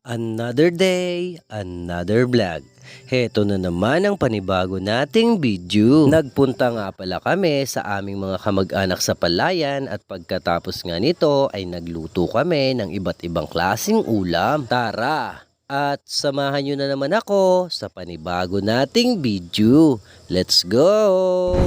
Another day, another vlog. Heto na naman ang panibago nating video. Nagpunta nga pala kami sa aming mga kamag-anak sa palayan at pagkatapos nga nito ay nagluto kami ng iba't ibang klasing ulam. Tara! At samahan nyo na naman ako sa panibago nating video. Let's go!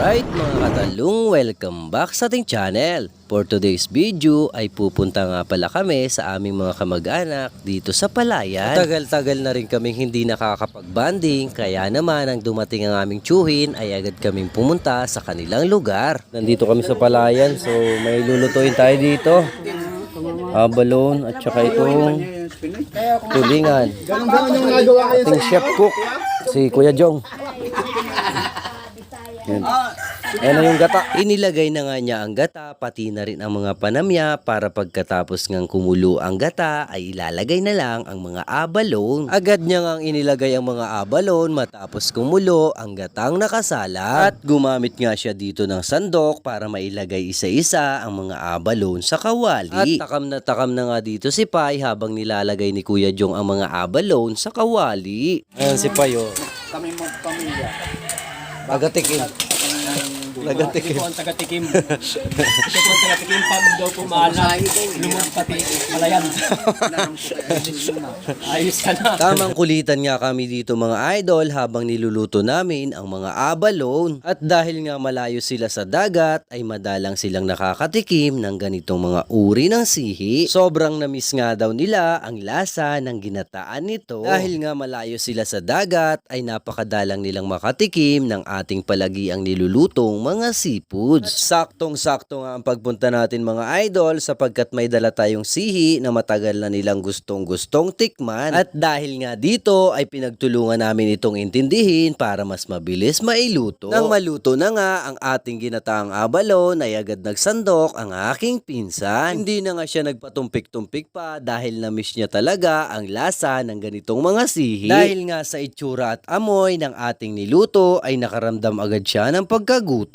Alright mga katalong, welcome back sa ating channel. For today's video ay pupunta nga pala kami sa aming mga kamag-anak dito sa Palayan. Tagal-tagal na rin kaming hindi nakakapag-banding kaya naman ang dumating ang aming tsuhin ay agad kaming pumunta sa kanilang lugar. Nandito kami sa Palayan so may lulutuin tayo dito. Abalon at saka itong tulingan. Ating chef cook, si Kuya Jong. Yan. Ayan na yung gata. Inilagay na nga niya ang gata, pati na rin ang mga panamya para pagkatapos ngang kumulo ang gata ay ilalagay na lang ang mga abalon. Agad niya ngang inilagay ang mga abalon matapos kumulo ang gatang nakasala at gumamit nga siya dito ng sandok para mailagay isa-isa ang mga abalon sa kawali. At takam na takam na nga dito si Pai habang nilalagay ni Kuya Jong ang mga abalon sa kawali. Ayan si Pai oh. kami mo pamilya. Agatikin. Nagatikim. Ito po ang taga-tikim. Ito po ang taga-tikim pag daw po maalat. Lumot pati malayan. Ayos ka na. Tamang kulitan nga kami dito mga idol habang niluluto namin ang mga abalon. At dahil nga malayo sila sa dagat ay madalang silang nakakatikim ng ganitong mga uri ng sihi. Sobrang namiss nga daw nila ang lasa ng ginataan nito. Dahil nga malayo sila sa dagat ay napakadalang nilang makatikim ng ating palagiang nilulutong mga seafoods. Saktong-sakto nga ang pagpunta natin mga idol sapagkat may dala tayong sihi na matagal na nilang gustong-gustong tikman. At dahil nga dito ay pinagtulungan namin itong intindihin para mas mabilis mailuto. Nang maluto na nga ang ating ginataang abalon ay agad nagsandok ang aking pinsan. Hindi na nga siya nagpatumpik-tumpik pa dahil na-miss niya talaga ang lasa ng ganitong mga sihi. Dahil nga sa itsura at amoy ng ating niluto ay nakaramdam agad siya ng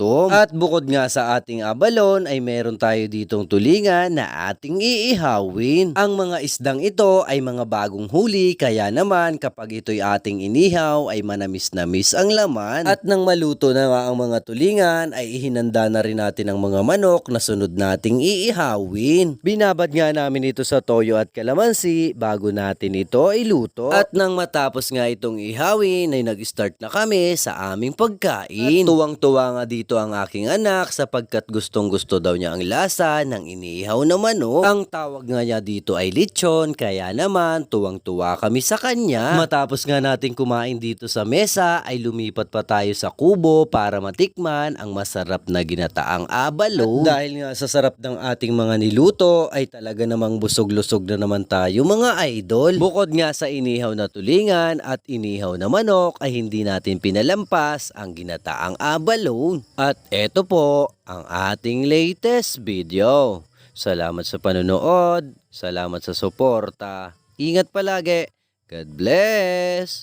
pagkagutom. At bukod nga sa ating abalon ay meron tayo ditong tulingan na ating iihawin. Ang mga isdang ito ay mga bagong huli kaya naman kapag ito'y ating inihaw ay manamis-namis ang laman. At nang maluto na nga ang mga tulingan ay ihinanda na rin natin ang mga manok na sunod nating iihawin. Binabad nga namin ito sa toyo at kalamansi bago natin ito iluto. At nang matapos nga itong ihawin ay nag-start na kami sa aming pagkain. At tuwang-tuwa nga dito ang aking anak sapagkat gustong gusto daw niya ang lasa ng inihaw na manok. Ang tawag nga niya dito ay lechon kaya naman tuwang-tuwa kami sa kanya. Matapos nga natin kumain dito sa mesa ay lumipat pa tayo sa kubo para matikman ang masarap na ginataang abalo. At dahil nga sa sarap ng ating mga niluto ay talaga namang busog-lusog na naman tayo mga idol. Bukod nga sa inihaw na tulingan at inihaw na manok ay hindi natin pinalampas ang ginataang abalone. At eto po ang ating latest video. Salamat sa panonood. Salamat sa suporta. Ingat palagi. God bless!